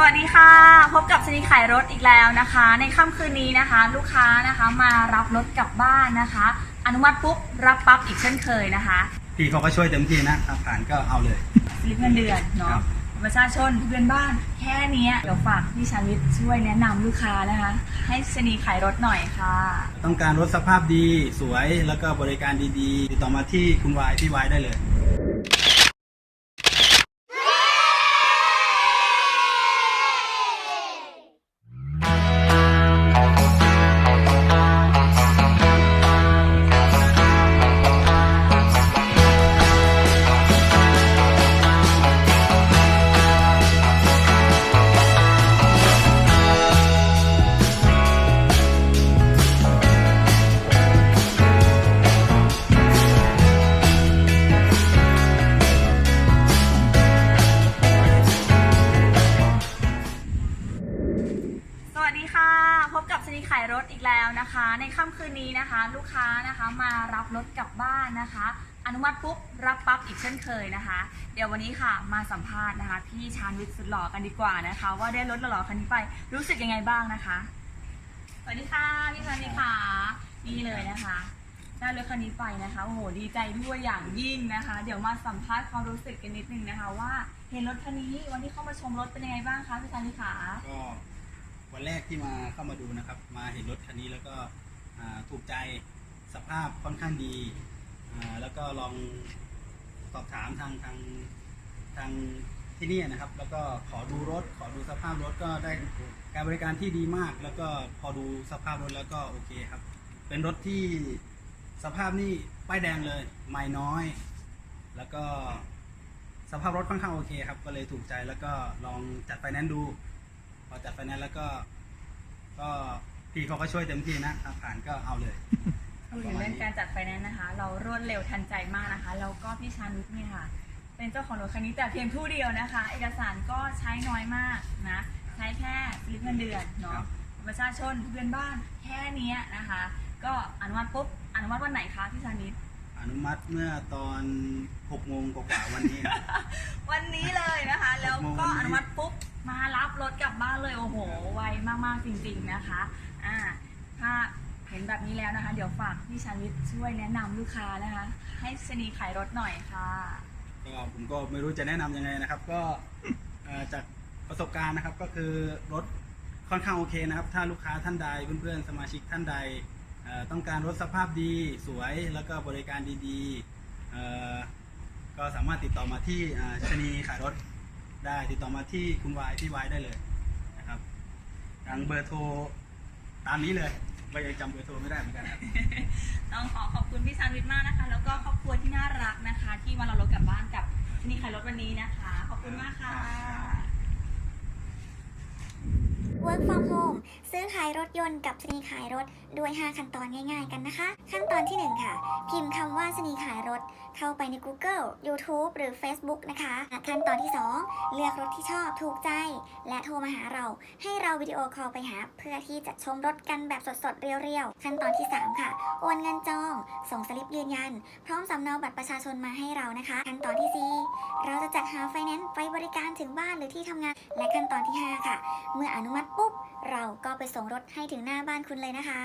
สวัสดีค่ะ พบกับชนีขายรถอีกแล้วนะคะ ในค่ำคืนนี้นะคะ ลูกค้านะคะมารับรถกลับบ้านนะคะ อนุมัติปุ๊บรับปั๊บอีกเช่นเคยนะคะพี่เขาก็ช่วยเต็มที่นะถ้าผ่านก็เอาเลยสลิปเงินเดือนครัเนาะบประชาชนทะเบียนบ้านแค่เนี้ยเดี๋ยวฝากพี่ชาวิทย์ช่วยแนะนำลูกค้านะคะ ให้ชนีขายรถหน่อยค่ะ ต้องการรถสภาพดีสวยแล้วก็บริการดีๆติดต่อมาที่คุณวายพี่วายได้เลย ดีค่ะ พบกับชนีขายรถอีกแล้วนะคะ ในค่ำคืนนี้นะคะ ลูกค้านะคะมารับรถกลับบ้านนะคะ อนุมัติปุ๊บรับปั๊บอีกเช่นเคยนะคะ เดี๋ยววันนี้ค่ะมาสัมภาษณ์นะคะ พี่ชาญวิทย์สุดหล่อกันดีกว่านะคะ ว่าได้รถหล่อๆคันนี้ไปรู้สึกยังไงบ้างนะคะสวัสดีค่ะพี่ชาญวิทย์ค่ะนี่เลยนะคะ ได้รถคันนี้ไปนะคะโอ้โหดีใจด้วยอย่างยิ่งนะคะ เดี๋ยวมาสัมภาษณ์ความรู้สึกกันนิดนึงนะคะ ว่าเห็นรถคันนี้วันที่เข้ามาชมรถเป็นยังไงบ้างคะพี่ชาญวิทย์ค่ะก็ วันแรกที่มาเข้ามาดูนะครับ มาเห็นรถคันนี้แล้วก็ถูกใจสภาพค่อนข้างดี แล้วก็ลองสอบถามทางทางทางที่นี่นะครับ แล้วก็ขอดูรถ ขอดูสภาพรถก็ได้การบริการที่ดีมาก แล้วก็พอดูสภาพรถแล้วก็โอเคครับ เป็นรถที่สภาพนี่ป้ายแดงเลยไม่น้อย แล้วก็สภาพรถค่อนข้างโอเคครับ ก็เลยถูกใจแล้วก็ลองจัดไฟแนนซ์ดู พอจัดไฟแนนซ์แล้วก็ ก็พี่เขาก็ช่วยเต็มที่นะถ้าผ่านก็เอาเลยพูดถึงเรื่องการจัดไฟแนนซ์นะคะ เรารวดเร็วทันใจมากนะคะ แล้วก็พี่ชานุชเนี่ยค่ะ เป็นเจ้าของรถคันนี้แต่เพียงผู้เดียวนะคะ เอกสารก็ใช้น้อยมากนะ ใช้แค่สลิปเงินเดือนครัเนาะบประชาชนทะเบียนบ้านแค่เนี้ยนะคะ ก็อนุมัติปุ๊บอนุมัติวันไหนคะพี่ชานิดอนุมัติเมื่อตอน6โมงกว่าๆวันนี้ วันนี้เลยนะคะ แล้วก็วันนี้อนุมัติปุ๊บ มารับรถกลับบ้านเลยโอ้โห ไวมากๆจริงๆนะคะ อ่า ถ้าเห็นแบบนี้แล้วนะคะ เดี๋ยวฝากพี่ชานิดช่วยแนะนำลูกค้านะคะ ให้ชนีขายรถหน่อยค่ะ ก็ผมก็ไม่รู้จะแนะนำยังไงนะครับ ก็เอ่อจากประสบการณ์นะครับก็คือรถค่อนข้างโอเคนะครับ ถ้าลูกค้าท่านใดเพื่อนๆสมาชิกท่านใดเอ่อต้องการรถสภาพดีสวยแล้วก็บริการดีๆเอ่อก็สามารถติดต่อมาที่อ่าชนีขายรถ ได้ติดต่อมาที่คุณวายพี่วายได้เลยนะครับทางเบอร์โทรตามนี้เลยก็ยังจำเบอร์โทรไม่ได้เหมือนกันครับ ต้องขอขอบคุณพี่ชาญวิทย์มากนะคะ แล้วก็ครอบครัวที่น่ารักนะคะ ที่มาเรารถกลับบ้านกับชนีขายรถวันนี้นะคะ ขอบคุณมากค่ะ Work from home ซื้อขายรถยนต์กับสนีขายรถด้วย 5 ขั้นตอนง่ายๆกันนะคะ ขั้นตอนที่ 1 ค่ะ พิมพ์คำว่าสนีขายรถ เข้าไปใน Google YouTube หรือ Facebook นะคะ ขั้นตอนที่ 2 เลือกรถที่ชอบถูกใจ และโทรมาหาเรา ให้เราวิดีโอคอลไปหา เพื่อที่จะชมรถกันแบบสดๆ เรียวๆ ขั้นตอนที่ 3 ค่ะ โอนเงินจอง ส่งสลิปยืนยัน พร้อมสำเนาบัตรประชาชนมาให้เรานะคะ ขั้นตอนที่ 4 จัดหาไฟแนนซ์ไปบริการถึงบ้านหรือที่ทำงาน และขั้นตอนที่ 5 ค่ะ เมื่ออนุมัติปุ๊บ เราก็ไปส่งรถให้ถึงหน้าบ้านคุณเลยนะคะ